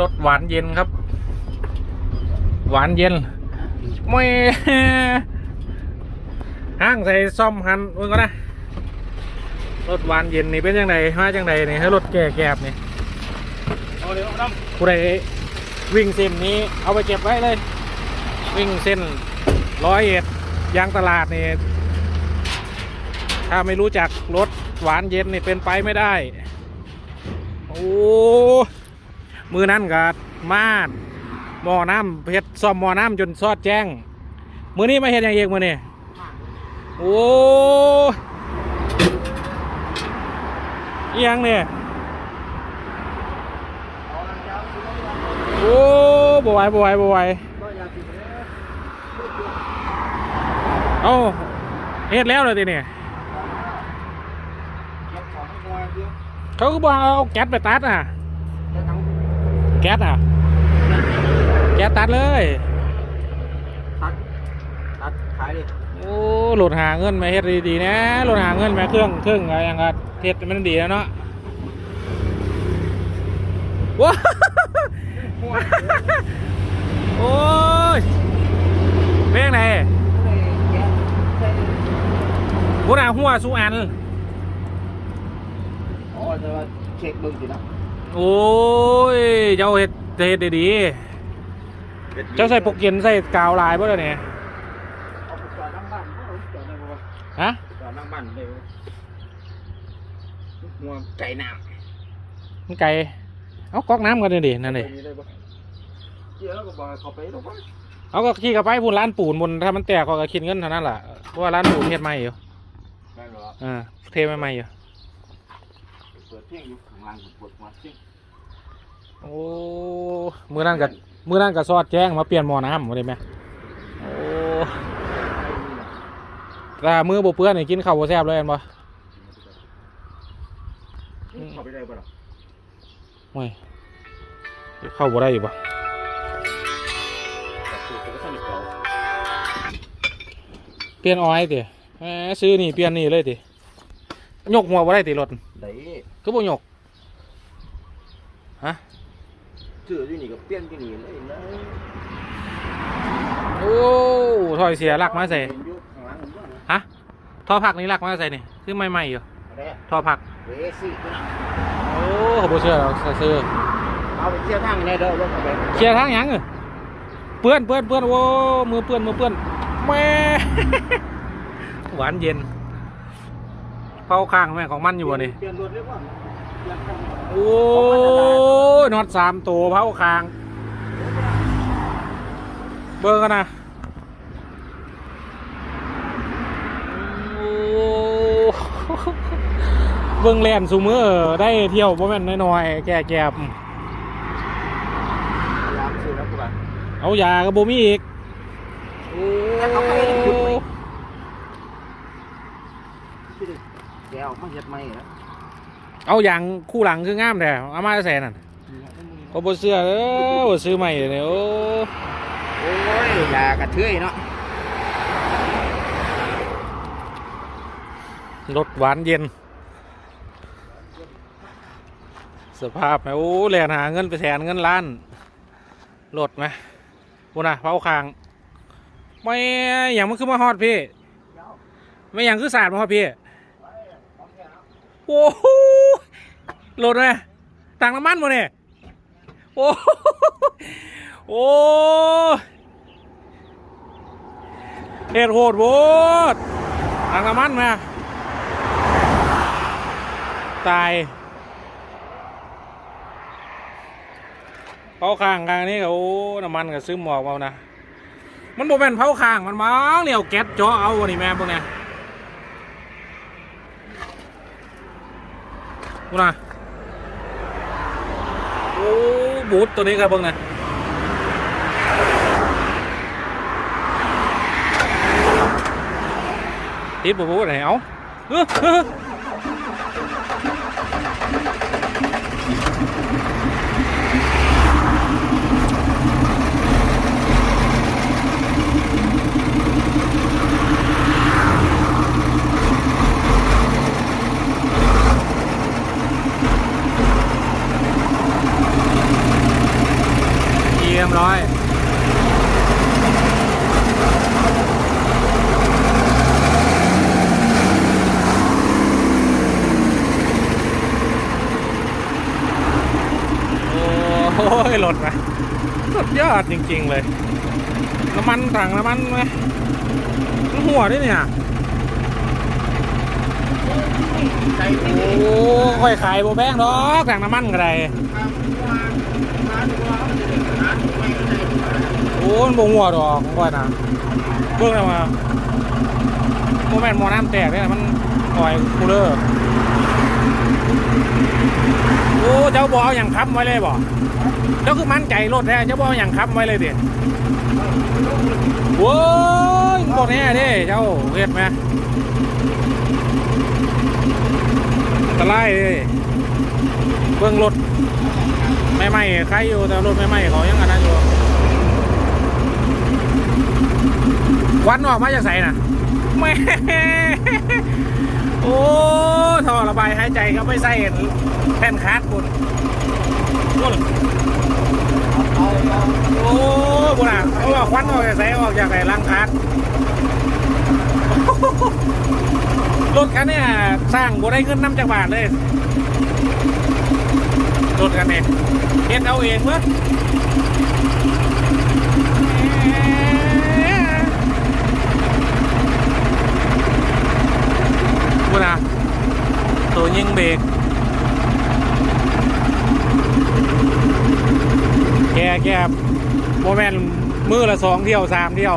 รสหวานเย็นครับ หวานเย็นไม่ห้างใส่ซ่อมหันมึงก็นะรถหวานเย็นนี่เป็นยังไงมาจังไดนี่ให้รถแก่แกบนี่เอาเดี๋ยวเอาน้ผู้ใดวิ่งเส้นนี้เอาไปเก็บไว้เลย วิ่งเส้นร้อยเอ็ดยางตลาดนี่ถ้าไม่รู้จักรถหวานเย็นนี่เป็นไปไม่ได้ โอ้ มือนั่นกับมาดหม้อน้ำเพชรซ่อมหม้อน้ำจนซอดแจ้ง มือนี้มาเห็นอย่างเองมือนี่โอ้เอียงเนี่ยโอ้บไหวบไหวบไหวเอ้าเฮ็ดแล้วเลยทีนี่เขาก็บอกเอาแก๊สไปตัดอะ แก๊สอะ แก๊สตัดเลย ตัด ตัดขายดิโอ้โหลดหาเงินมาเฮ็ดดีๆนะโหลดหาเงินมาเครื่องเครื่องอะไรอย่างเงี้ยเฮ็ดมันดีแล้วเนาะว้าโอ้ยเรื่องไหนหัวหน้าหัวสู้อันอ๋อจะว่าเช็คเบิ้งสินะ โอ้ย เจ้าเฮ็ดเฮ็ดดีๆเจ้าใส่ปกเย็นใส่กาวลายบ่เดี๋ยวนี้เอาไปจอดนั่งบ้านเอาจอดได้บ่วะฮะจอดนั่งบ้านได้บ่หัวไก่น้ำมันไก่เอาก๊อกน้ำกันเลยดินั่นดิตรงได้บ่เกี่ยวแล้วก็บอกให้เขาไปหรอกวะเอาก็ขี่กลับไปพูนร้านปูนบนถ้ามันแตกก็คิดเงินเท่านั้นแหละเพราะว่าร้านปูนเทศใหม่อยู่ได้เหรออ่าเทใหม่ๆอยู่เปิดเพลงอยู่ข้าง ล่างปวดหัวจริงโอ้มือนั่นกับมือนั่นกับซอดแจ้งมาเปลี่ยนหม้อน้ำมาได้ไหมโอ้แต่มือบ่เปื้อนนี่กินข้าวบ่แซ่บเลยเห็นบ่เข้าไปได้บ่ล่ะโอ้ยเข้าบ่ได้อยู่บ่แต่สูตรก็ท่านเก่าเปลี่ยนออยติแหมซื้อนี่เปลี่ยนนี่เลยติยกหัวบ่ได้ติรถได้คือบ่ยก ซื้ออยู่นี่ก็เปลี่ยนที่นี่เลยนะโอ้ถอยเสียหลักมาใส่เป็นอยู่ข้างหลังผมด้วยนะฮะท่อผักนี่หลักมาใส่นี่คือใหม่ๆอยู่เอาได้ท่อผัก เวซี่ตัวนั้นโอ้เขาบ่เชื่อเราซื้อเอาไปเที่ยวทางนี้เด้อรถเอาไปเคลียร์ทางหยังเอ้ยเปื้อนเปื้อนเปื้อนโอ้มือเปื้อนมือเปื้อนแม่ หวานเย็นเผาข้างแม่ของมันอยู่บ่นี่ เปลี่ยนรถเรียกว่าเปลี่ยนทาง โอ้น็อตสามตัวเผาข้าง เบิ่งกันนะเบิ่งแลนซูเมือได้เที่ยวบ่แม่นน้อยๆแก่แกูว่าเอายากับบ่มีอีกแล้วเขาไปหยุดไหมแกเอามาเฮ็ดใหม่นะ เอาอย่างคู่หลังคืองามแต่เอามาแสนนั่นโอ้บ่เสื้อเออบ่ซื้อใหม่เลยเนี่ยโอ้โอ้ยยากระเทือยเนาะรถหวานเย็น สภาพไหมโอ้แหลนหาเงินไปแสนเงินล้านรถไหมพูน่ะเผาคางไม่อย่างมันคือมาฮอดพี่ ไม่อย่างคือศาสาดมาฮอดพี่ โอ้ โหรถไหมตังน้ำมันหมดเนี่ยโอ้โหโอ้เฮ็ดโหดโวดตังน้ำมันมาตายเผาข้างข้างนี้ก็โอ้น้ำมันก็ซึมออกมานะมันโมแมนเผาข้างมันมั้งเนี่ยเอาแก๊สจ่อเอาวันนี้แม่พวกเนี้ยกูนะ อ้บูทตัวนี้ครับเพิ่งนะติดบูบูทไหนเอาเออ รถนะสุดยอดจริง ๆ เลย น้ำมันถังน้ำมันไหมหัวด้วยเนี่ย โอ้ค่อยขายโบแบงดอกถังน้ำมันก็ได้โอ้มันบ่หัวดอกก่อนนะเบิ่งแล้วมาโมแมนหมอน้ำแตกเนี่ยมันปล่อยคูลเลอร์โอ้เจ้าบเอาอย่างค้ำไว้เลยบ่ เจ้าคือมั่นใจรถแท้เจ้าบอาอย่างค้ำไว้เลยเดิโว้ยบ่แน่เด้เจ้าเฮ็ดไหมตรายเลเบิ่งรถไม่ไหม้ใครอยู่แต่รถไม่ไหม้เขายังอันนั้นอยู่วันออกมาจากใส่น่ะแม่โอ้ท่อระบายหายใจก็ไม่ใส่แผ่นคาร์ดบุญ โอ้บุญอะเพราว่าควันออกจากใส่ออกจากไหนลังคาร์ดรถคันนี้สร้างบุได้เงินน้ำจากบาทเลยรถคันนี้เฮ็ดเอาเองเมื่อกูนะตัวยิงเบรก แกแกโมแมนมือละสองเที่ยวสามเที่ยว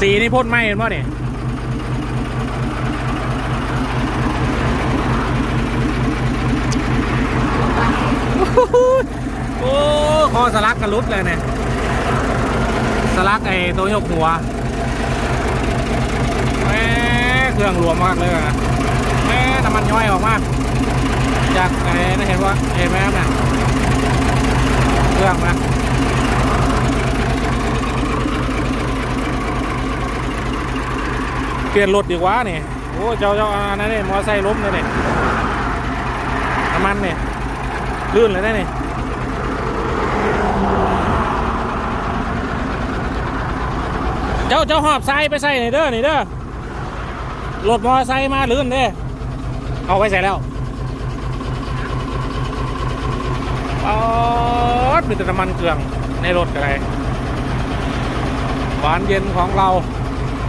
สีนี่พ่นไหมเห็นป่ะเนี่ยโอ้คอสลักกันรุดเลยเนี่ยสลักไอ้ตัวยกหัวแม่เครื่องรวมมากเลยอะแม่น้ำมันย่อยออกมาก จากไอ้นั่นเห็นว่าเห็นไหมครับเนี่ย เครื่องนะเปลี่ยนรถดีกว่านี่โอ้เจ้าเจ้าอันนั้นนี่มอไซค์ล้มเลยนี่น้ำมันนี่ลื่นเลยนะนี่เจ้าเจ้าหอบทรายไปใส่หนเด้อนี่เด้อรถมอไซค์มาลื่นเด้อเอาไปใส่แล้ว อ๋อมีแต่น้ำมันเครื่องในรถอะไรหวานเย็นของเรา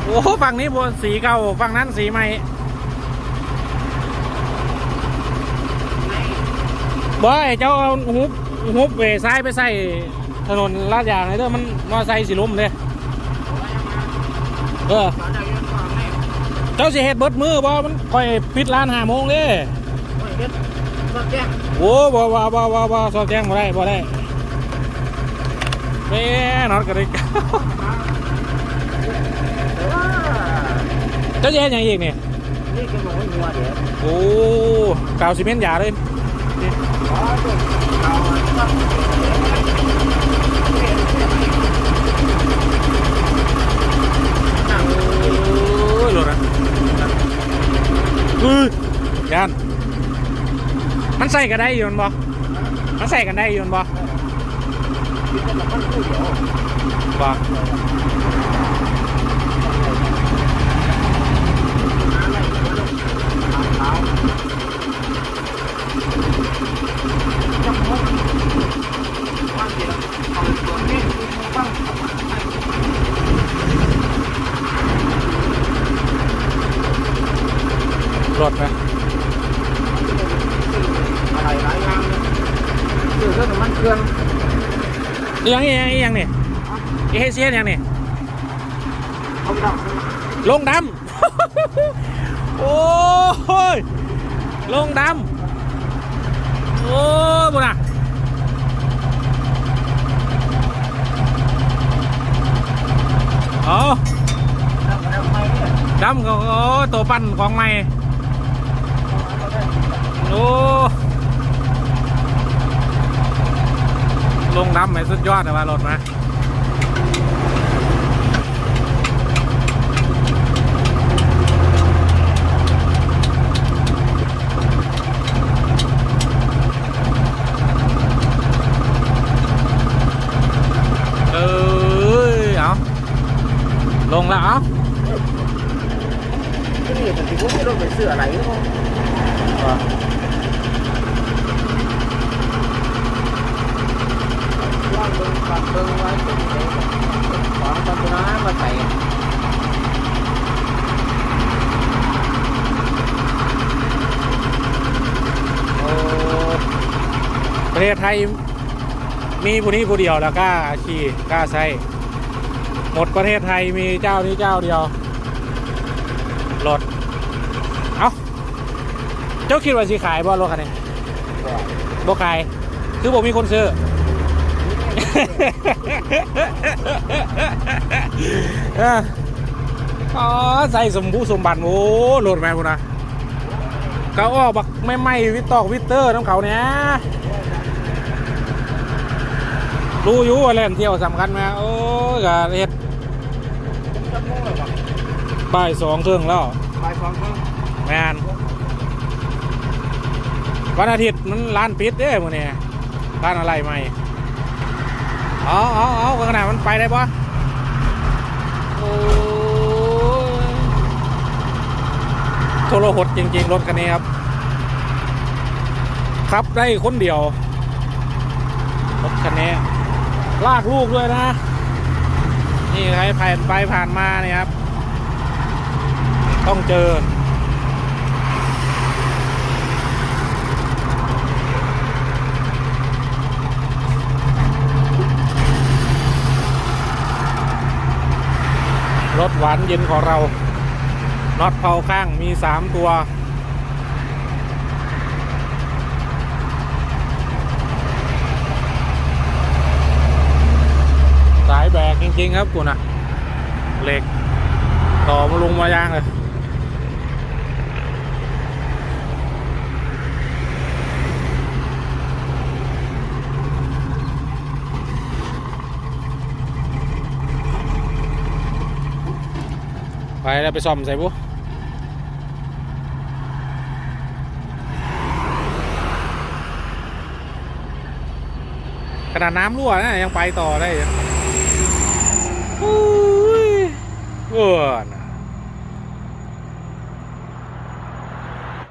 โอ้ฝั่งนี้บนสีเก่าฝั่งนั้นสีใหม่บ่ไอเจ้าเอาฮุบฮุบเวซ้ายไปใส่ถนนลาดยางไอ้เด้อมันมอไซค์สีลุ่มเด้เออเจ้าสิเฮ็ดเบิดมือบ่มันคอยปิดร้านห้าโมงเด้ โอ้บ่บ่บ่บ่บ่สอบแจ้งบ่ได้บ่ได้แม่นอนก็ได้เจ้าจะเฮ็ดหยังอีกเนี่ยนี่ก็บอกว่าหัวเดี๋ยวโอ้กาวซีเมนต์ยาเลยอ๋อตัวเอาโอ้ยรถอะเฮ้ยยาน มันใส่กันได้ยนบ่มันใส่กันได้ยนบ่บ่รถไหม อะไรหลายอย่างคือ เรื่องมันเครื่องอีหยังอีหยังอีหยังนี่อีเฮเซียนหยังนี่เขาดับลงดำโอ้ยลงดำโอ้ยบุญอะเอาดับแล้วไม่เนี่ยดำก็โอ้ตัวปั้นของใหม่โอ้ ลงน้ำไหมสุดยอดแต่ว่ารถมา ประเทศไทยมีผู้นี้ผู้เดียวแล้วกล้าขี่กล้าใช้หมดประเทศไทยมีเจ้านี้เจ้าเดียวรถเอา้าเจ้าคิดว่าสีขายบ่รถคันนี้บ่ขายคือผมมีคนซื้อ อออ๋อใส่สมบูสมบัติโอ้โหลดแม่พุ่นนะเขาออกบักไม่ไหม่วิตตอกวิตเตอร์น้ำเขาเนี้ยรู้อยู่ว่าเล่นเที่ยวสำคัญไหมโอ้ยกะเฮ็ดจะโม่หรอปะบ่ายสองเครื่องแล้วบ่ายสองครึ่งแมนวันอาทิตย์มันร้านปิดเด้มื้อนี้ร้านอะไรใหม่ เอาเอาเอาขนาดมันไปได้ปะโอ้ยโทรหดจริง ๆ รถคันนี้ครับ ขับได้คนเดียว รถคันนี้ ลากลูกด้วยนะ นี่ใครผ่านไปผ่านมาเนี่ยครับ ต้องเจอ รถหวานเย็นของเราน็อตเผาข้างมีสามตัว สายแบกจริง ๆ ครับกูนะเหล็ก ต่อมาลงมายางเลย ไปแล้วไปซ่อมใส่บุขนาดน้ำรั่วนะยังไปต่อได้อยู่อุ้ยเออนะ